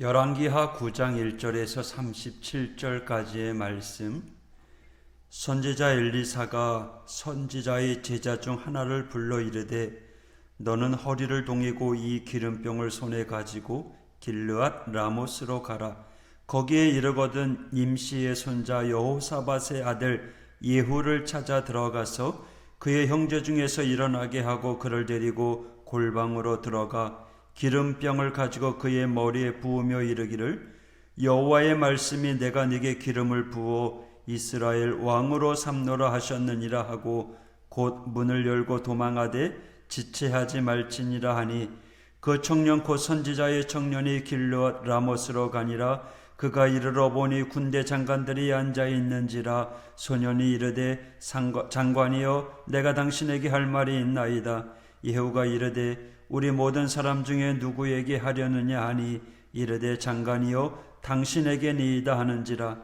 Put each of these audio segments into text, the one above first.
열왕기하 9장 1절에서 37절까지의 말씀. 선지자 엘리사가 선지자의 제자 중 하나를 불러 이르되 너는 허리를 동이고 이 기름병을 손에 가지고 길르앗 라모스로 가라. 거기에 이르거든 임시의 손자 여호사밧의 아들 예후를 찾아 들어가서 그의 형제 중에서 일어나게 하고 그를 데리고 골방으로 들어가 기름병을 가지고 그의 머리에 부으며 이르기를 여호와의 말씀이 내가 네게 기름을 부어 이스라엘 왕으로 삼노라 하셨느니라 하고 곧 문을 열고 도망하되 지체하지 말지니라 하니 그 청년 곧 선지자의 청년이 길러 라모스로 가니라. 그가 이르러 보니 군대 장관들이 앉아 있는지라 소년이 이르되 장관이여 내가 당신에게 할 말이 있나이다. 예후가 이르되 우리 모든 사람 중에 누구에게 하려느냐 하니 이르되 장관이여 당신에게 니이다 하는지라.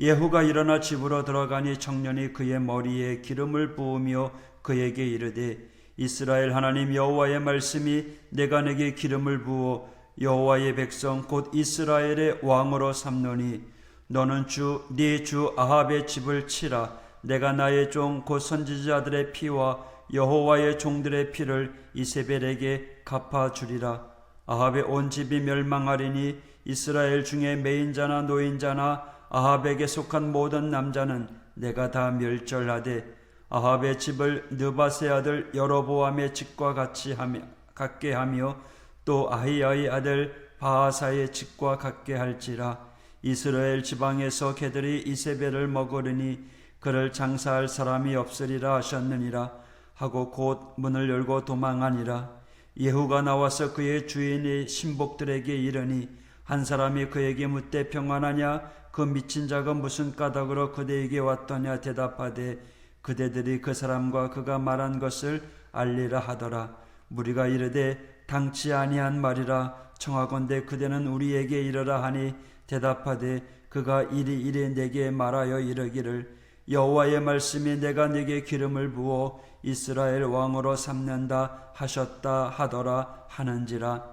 예후가 일어나 집으로 들어가니 청년이 그의 머리에 기름을 부으며 그에게 이르되 이스라엘 하나님 여호와의 말씀이 내가 내게 기름을 부어 여호와의 백성 곧 이스라엘의 왕으로 삼노니 너는 주 네주 아합의 집을 치라. 내가 나의 종 곧 선지자들의 피와 여호와의 종들의 피를 이세벨에게 갚아 주리라. 아합의 온 집이 멸망하리니 이스라엘 중에 매인자나 노인자나 아합에게 속한 모든 남자는 내가 다 멸절하되 아합의 집을 느바세 아들 여로보암의 집과 같이 하며 같게 하며 또 아히야의 아들 바하사의 집과 같게 할지라. 이스라엘 지방에서 개들이 이세벨을 먹으리니 그를 장사할 사람이 없으리라 하셨느니라 하고 곧 문을 열고 도망하니라. 예후가 나와서 그의 주인의 신복들에게 이르니 한 사람이 그에게 묻되 평안하냐? 그 미친 자가 무슨 까닭으로 그대에게 왔더냐? 대답하되 그대들이 그 사람과 그가 말한 것을 알리라 하더라. 무리가 이르되 당치 아니한 말이라. 청하건대 그대는 우리에게 이르라 하니 대답하되 그가 이리 이리 내게 말하여 이르기를 여호와의 말씀이 내가 네게 기름을 부어 이스라엘 왕으로 삼는다 하셨다 하더라 하는지라.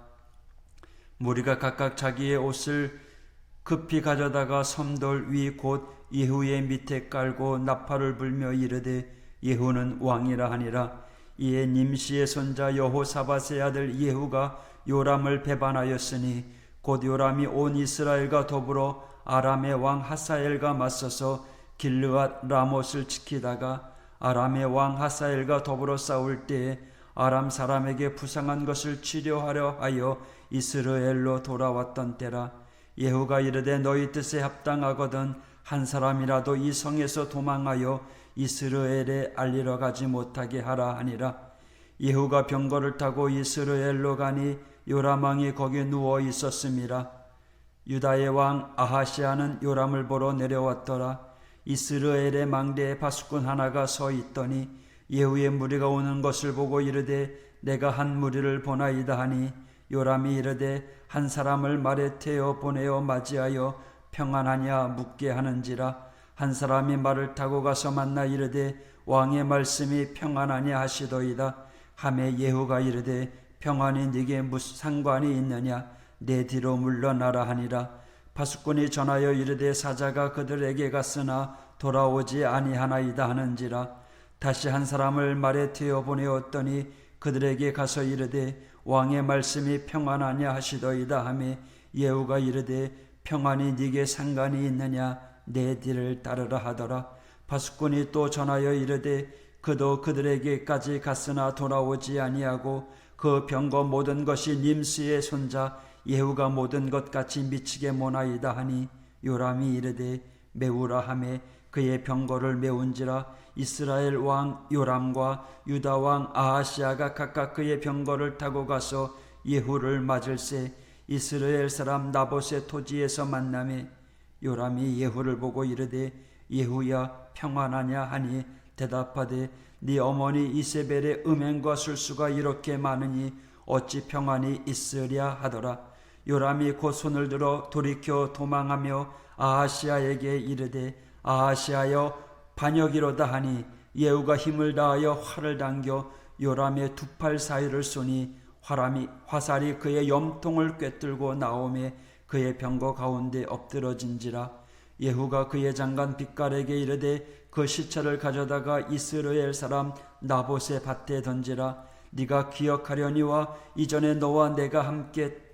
무리가 각각 자기의 옷을 급히 가져다가 섬돌 위 곧 예후의 밑에 깔고 나팔을 불며 이르되 예후는 왕이라 하니라. 이에 님시의 손자 여호사밧의 아들 예후가 요람을 배반하였으니 곧 요람이 온 이스라엘과 더불어 아람의 왕 하사엘과 맞서서 길르앗 라못을 지키다가 아람의 왕 하사엘과 더불어 싸울 때에 아람 사람에게 부상한 것을 치료하려 하여 이스라엘로 돌아왔던 때라 예후가 이르되 너희 뜻에 합당하거든 한 사람이라도 이 성에서 도망하여 이스라엘에 알리러 가지 못하게 하라 하니라. 예후가 병거를 타고 이스라엘로 가니 요람왕이 거기 누워 있었음이라. 유다의 왕 아하시아는 요람을 보러 내려왔더라 이스라엘의 망대에 파수꾼 하나가 서 있더니 예후의 무리가 오는 것을 보고 이르되 내가 한 무리를 보나이다 하니 요람이 이르되 한 사람을 말에 태워 보내어 맞이하여 평안하냐 묻게 하는지라. 한 사람이 말을 타고 가서 만나 이르되 왕의 말씀이 평안하냐 하시더이다. 함에 예후가 이르되 평안이 네게 무슨 상관이 있느냐? 내 뒤로 물러나라 하니라 파수꾼이 전하여 이르되 사자가 그들에게 갔으나 돌아오지 아니하나이다 하는지라. 다시 한 사람을 말에 태워 보내었더니 그들에게 가서 이르되 왕의 말씀이 평안하냐 하시더이다 하매 예후가 이르되 평안이 네게 상관이 있느냐 내 뒤를 따르라 하더라. 파수꾼이 또 전하여 이르되 그도 그들에게까지 갔으나 돌아오지 아니하고 그 병거 모든 것이 님스의 손자 예후가 모든 것 같이 미치게 모나이다 하니 요람이 이르되 메우라 하매 그의 병거를 메운지라 이스라엘 왕 요람과 유다 왕 아하시아가 각각 그의 병거를 타고 가서 예후를 맞을세 이스라엘 사람 나봇의 토지에서 만남에 요람이 예후를 보고 이르되 예후야 평안하냐 하니 대답하되 네 어머니 이세벨의 음행과 술수가 이렇게 많으니 어찌 평안이 있으랴 하더라 요람이 곧 손을 들어 돌이켜 도망하며 아하시아에게 이르되 아하시아여 반역이로다 하니 예후가 힘을 다하여 활을 당겨 요람의 두 팔 사이를 쏘니 화람이 화살이 그의 염통을 꿰뚫고 나오매 그의 병거 가운데 엎드러진지라. 예후가 그의 장관 빛깔에게 이르되 그 시체를 가져다가 이스라엘 사람 나봇의 밭에 던지라. 네가 기억하려니와 이전에 너와 내가 함께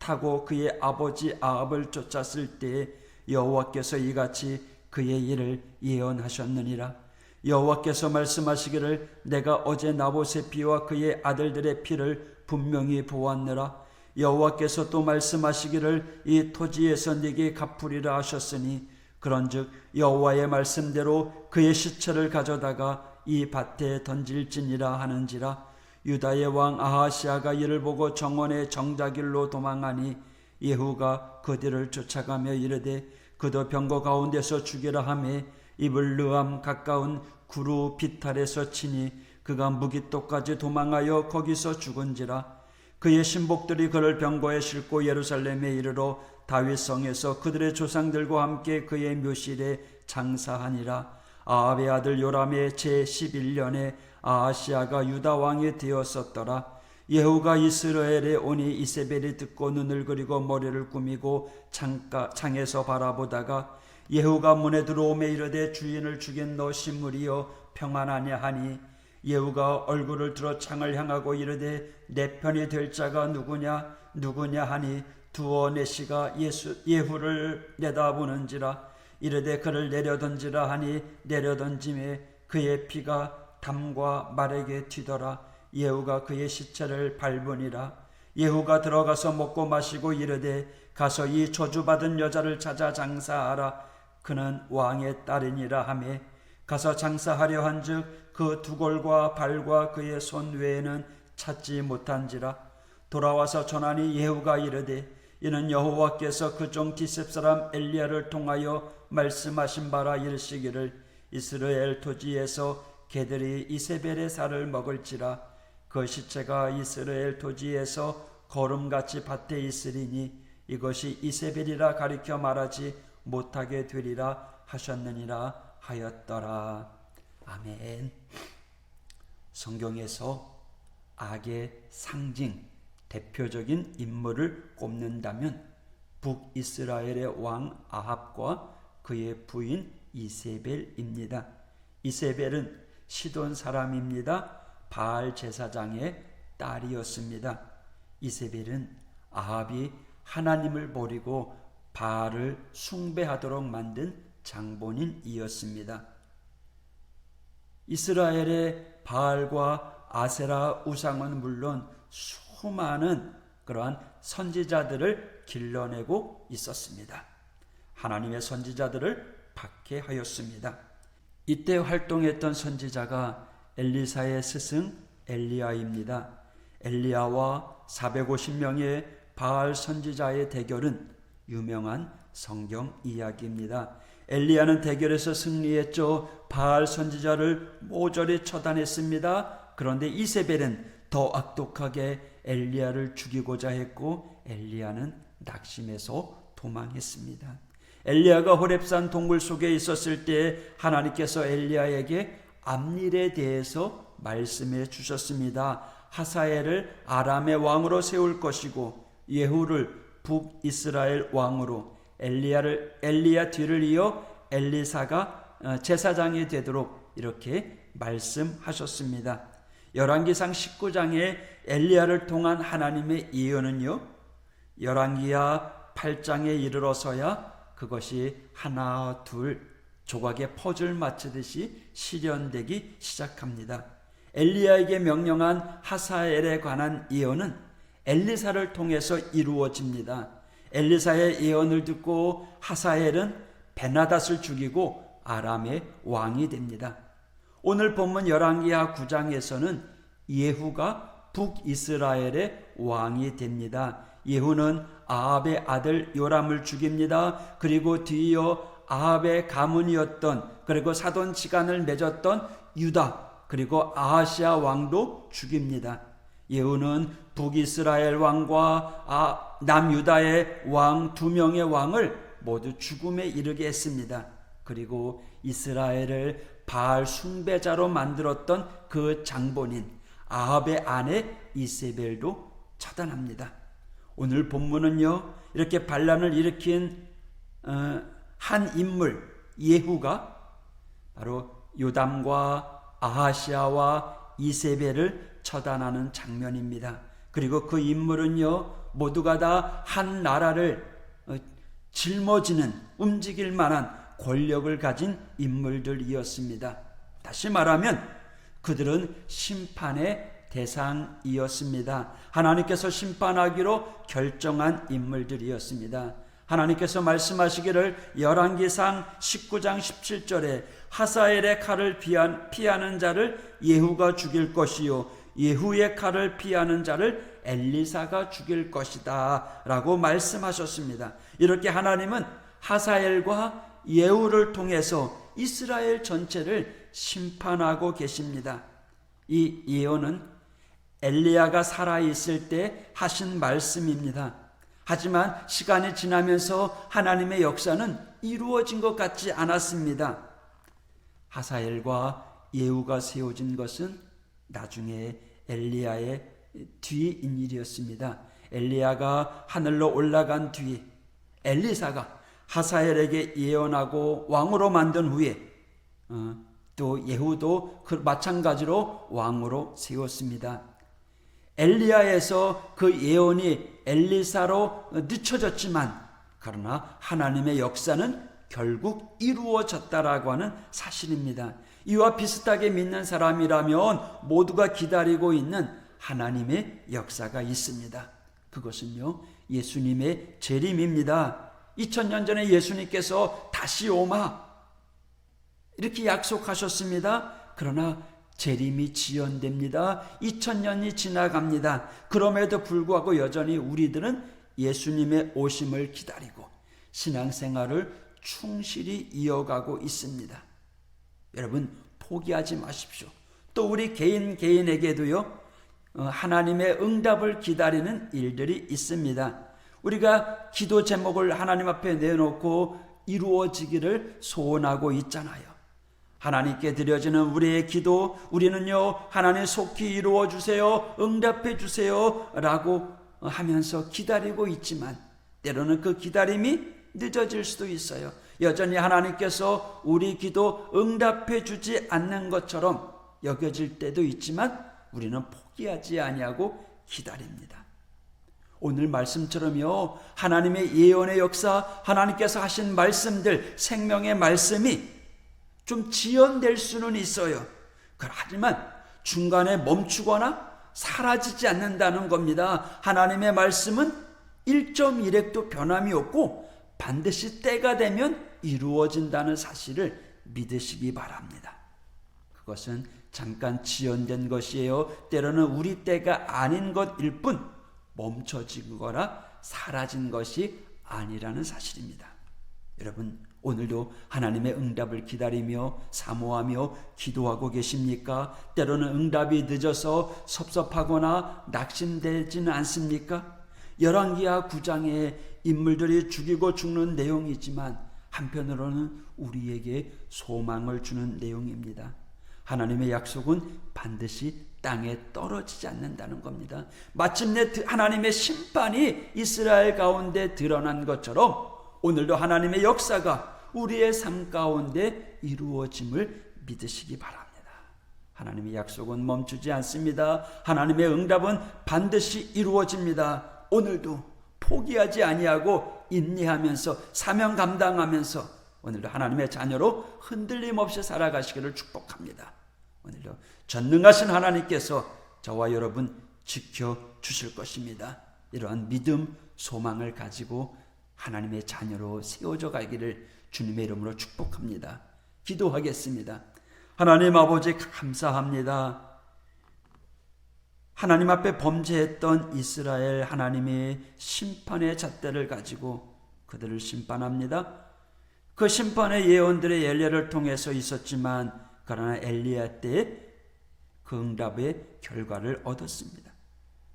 타고 그의 아버지 아합을 쫓았을 때에 여호와께서 이같이 그의 일을 예언하셨느니라. 여호와께서 말씀하시기를 내가 어제 나봇의 피와 그의 아들들의 피를 분명히 보았느라. 여호와께서 또 말씀하시기를 이 토지에서 네게 갚으리라 하셨으니 그런즉 여호와의 말씀대로 그의 시체를 가져다가 이 밭에 던질지니라 하는지라 유다의 왕 아하시아가 이를 보고 정원의 정자길로 도망하니 예후가 그들을 쫓아가며 이르되 그도 병거 가운데서 죽이라 하매 입을 르암 가까운 구루 비탈에서 치니 그가 무기토까지 도망하여 거기서 죽은지라. 그의 신복들이 그를 병거에 싣고 예루살렘에 이르러 다윗성에서 그들의 조상들과 함께 그의 묘실에 장사하니라 아합의 아들 요람의 제 11년에 아하시아가 유다 왕이 되었었더라. 예후가 이스라엘에 오니 이세벨이 듣고 눈을 그리고 머리를 꾸미고 창가, 창에서 바라보다가 예후가 문에 들어오매 이르되 주인을 죽인 너 신물이여 평안하냐 하니 예후가 얼굴을 들어 창을 향하고 이르되 내 편이 될 자가 누구냐 누구냐 하니 두어 내시가 예수 예후를 내다보는지라 이르되 그를 내려던지라 하니 내려던짐에 그의 피가 담과 말에게 튀더라. 예후가 그의 시체를 밟으니라. 예후가 들어가서 먹고 마시고 이르되 가서 이 저주받은 여자를 찾아 장사하라. 그는 왕의 딸이니라 하매. 가서 장사하려 한즉 그 두골과 발과 그의 손 외에는 찾지 못한지라. 돌아와서 전하니 예후가 이르되 이는 여호와께서 그종 디셉 사람 엘리야를 통하여 말씀하신 바라 이르시기를 이스라엘 토지에서 개들이 이세벨의 살을 먹을지라 그 시체가 이스라엘 토지에서 거름같이 밭에 있으리니 이것이 이세벨이라 가리켜 말하지 못하게 되리라 하셨느니라 하였더라. 아멘. 성경에서 악의 상징, 대표적인 인물을 꼽는다면 북이스라엘의 왕 아합과 그의 부인 이세벨입니다. 이세벨은 시돈 사람입니다. 바알 제사장의 딸이었습니다. 이세벨은 아합이 하나님을 버리고 바알을 숭배하도록 만든 장본인이었습니다. 이스라엘의 바알과 아세라 우상은 물론 수 많은 그러한 선지자들을 길러내고 있었습니다. 하나님의 선지자들을 박해하였습니다. 이때 활동했던 선지자가 엘리사의 스승 엘리야입니다. 엘리야와 450명의 바알 선지자의 대결은 유명한 성경 이야기입니다. 엘리야는 대결에서 승리했죠. 바알 선지자를 모조리 처단했습니다. 그런데 이세벨은 더 악독하게 엘리야를 죽이고자 했고 엘리야는 낙심해서 도망했습니다. 엘리야가 호렙산 동굴 속에 있었을 때 하나님께서 엘리야에게 암일에 대해서 말씀해 주셨습니다. 하사엘을 아람의 왕으로 세울 것이고 예후를 북이스라엘 왕으로 엘리야를 엘리야 뒤를 이어 엘리사가 어, 제사장이 되도록 이렇게 말씀하셨습니다. 열왕기상 19장에 엘리야를 통한 하나님의 예언은요. 열왕기야 8장에 이르러서야 그것이 하나 둘 조각의 퍼즐 맞추듯이 실현되기 시작합니다. 엘리야에게 명령한 하사엘에 관한 예언은 엘리사를 통해서 이루어집니다. 엘리사의 예언을 듣고 하사엘은 베나닷을 죽이고 아람의 왕이 됩니다. 오늘 본문 열왕기하 9장에서는 예후가 북이스라엘의 왕이 됩니다. 예후는 아합의 아들 요람을 죽입니다. 그리고 뒤이어 아합의 가문이었던 그리고 사돈 지간을 맺었던 유다 그리고 아하시아 왕도 죽입니다. 예후는 북이스라엘 왕과 아, 남유다의 왕 두 명의 왕을 모두 죽음에 이르게 했습니다. 그리고 이스라엘을 바알 숭배자로 만들었던 그 장본인 아합의 아내 이세벨도 처단합니다. 오늘 본문은요 이렇게 반란을 일으킨 어, 한 인물 예후가 바로 요담과 아하시아와 이세벨을 처단하는 장면입니다. 그리고 그 인물은요 모두가 다 한 나라를 어, 짊어지는 움직일 만한 권력을 가진 인물들이었습니다. 다시 말하면 그들은 심판의 대상이었습니다. 하나님께서 심판하기로 결정한 인물들이었습니다. 하나님께서 말씀하시기를 열왕기상 19장 17절에 하사엘의 칼을 피하는 자를 예후가 죽일 것이요 예후의 칼을 피하는 자를 엘리사가 죽일 것이다 라고 말씀하셨습니다. 이렇게 하나님은 하사엘과 예후를 통해서 이스라엘 전체를 심판하고 계십니다. 이 예언은 엘리야가 살아 있을 때 하신 말씀입니다. 하지만 시간이 지나면서 하나님의 역사는 이루어진 것 같지 않았습니다. 하사엘과 예후가 세워진 것은 나중에 엘리야의 뒤인 일이었습니다. 엘리야가 하늘로 올라간 뒤 엘리사가 하사엘에게 예언하고 왕으로 만든 후에 어, 또 예후도 그 마찬가지로 왕으로 세웠습니다. 엘리야에서 그 예언이 엘리사로 늦춰졌지만 그러나 하나님의 역사는 결국 이루어졌다라고 하는 사실입니다. 이와 비슷하게 믿는 사람이라면 모두가 기다리고 있는 하나님의 역사가 있습니다. 그것은요, 예수님의 재림입니다. 2000년 전에 예수님께서 다시 오마, 이렇게 약속하셨습니다. 그러나 재림이 지연됩니다. 2000년이 지나갑니다. 그럼에도 불구하고 여전히 우리들은 예수님의 오심을 기다리고 신앙생활을 충실히 이어가고 있습니다. 여러분 포기하지 마십시오. 또 우리 개인 개인에게도요. 어, 하나님의 응답을 기다리는 일들이 있습니다. 우리가 기도 제목을 하나님 앞에 내놓고 이루어지기를 소원하고 있잖아요. 하나님께 드려지는 우리의 기도, 우리는요, 하나님 속히 이루어 주세요, 응답해 주세요, 라고 하면서 기다리고 있지만, 때로는 그 기다림이 늦어질 수도 있어요. 여전히 하나님께서 우리 기도 응답해 주지 않는 것처럼 여겨질 때도 있지만, 우리는 포기하지 아니하고 기다립니다. 오늘 말씀처럼요, 하나님의 예언의 역사, 하나님께서 하신 말씀들, 생명의 말씀이 좀 지연될 수는 있어요. 하지만 중간에 멈추거나 사라지지 않는다는 겁니다. 하나님의 말씀은 1.1핵도 변함이 없고 반드시 때가 되면 이루어진다는 사실을 믿으시기 바랍니다. 그것은 잠깐 지연된 것이에요. 때로는 우리 때가 아닌 것일 뿐 멈춰지거나 사라진 것이 아니라는 사실입니다. 여러분, 오늘도 하나님의 응답을 기다리며 사모하며 기도하고 계십니까? 때로는 응답이 늦어서 섭섭하거나 낙심되지는 않습니까? 열왕기하 9장에 인물들이 죽이고 죽는 내용이지만 한편으로는 우리에게 소망을 주는 내용입니다. 하나님의 약속은 반드시 땅에 떨어지지 않는다는 겁니다. 마침내 하나님의 심판이 이스라엘 가운데 드러난 것처럼 오늘도 하나님의 역사가 우리의 삶 가운데 이루어짐을 믿으시기 바랍니다. 하나님의 약속은 멈추지 않습니다. 하나님의 응답은 반드시 이루어집니다. 오늘도 포기하지 아니하고 인내하면서 사명 감당하면서 오늘도 하나님의 자녀로 흔들림 없이 살아가시기를 축복합니다. 오늘도 전능하신 하나님께서 저와 여러분 지켜 주실 것입니다. 이러한 믿음, 소망을 가지고 하나님의 자녀로 세워져 가기를 주님의 이름으로 축복합니다. 기도하겠습니다. 하나님 아버지 감사합니다. 하나님 앞에 범죄했던 이스라엘 하나님의 심판의 잣대를 가지고 그들을 심판합니다. 그 심판의 예언들의 엘리야를 통해서 있었지만 그러나 엘리야 때그 응답의 결과를 얻었습니다.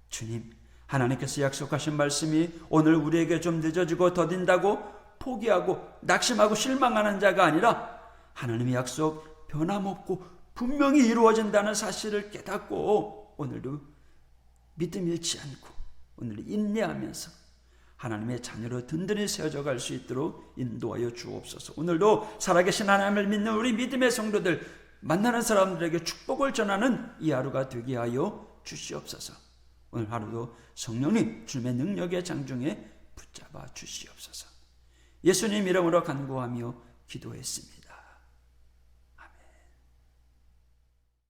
주님, 하나님께서 약속하신 말씀이 오늘 우리에게 좀 늦어지고 더딘다고 포기하고 낙심하고 실망하는 자가 아니라 하나님의 약속 변함없고 분명히 이루어진다는 사실을 깨닫고 오늘도 믿음 잃지 않고 오늘 인내하면서 하나님의 자녀로 든든히 세워져 갈 수 있도록 인도하여 주옵소서. 오늘도 살아계신 하나님을 믿는 우리 믿음의 성도들 만나는 사람들에게 축복을 전하는 이 하루가 되게 하여 주시옵소서. 오늘 하루도 성령님 주님의 능력의 장중에 붙잡아 주시옵소서. 예수님 이름으로 간구하며 기도했습니다.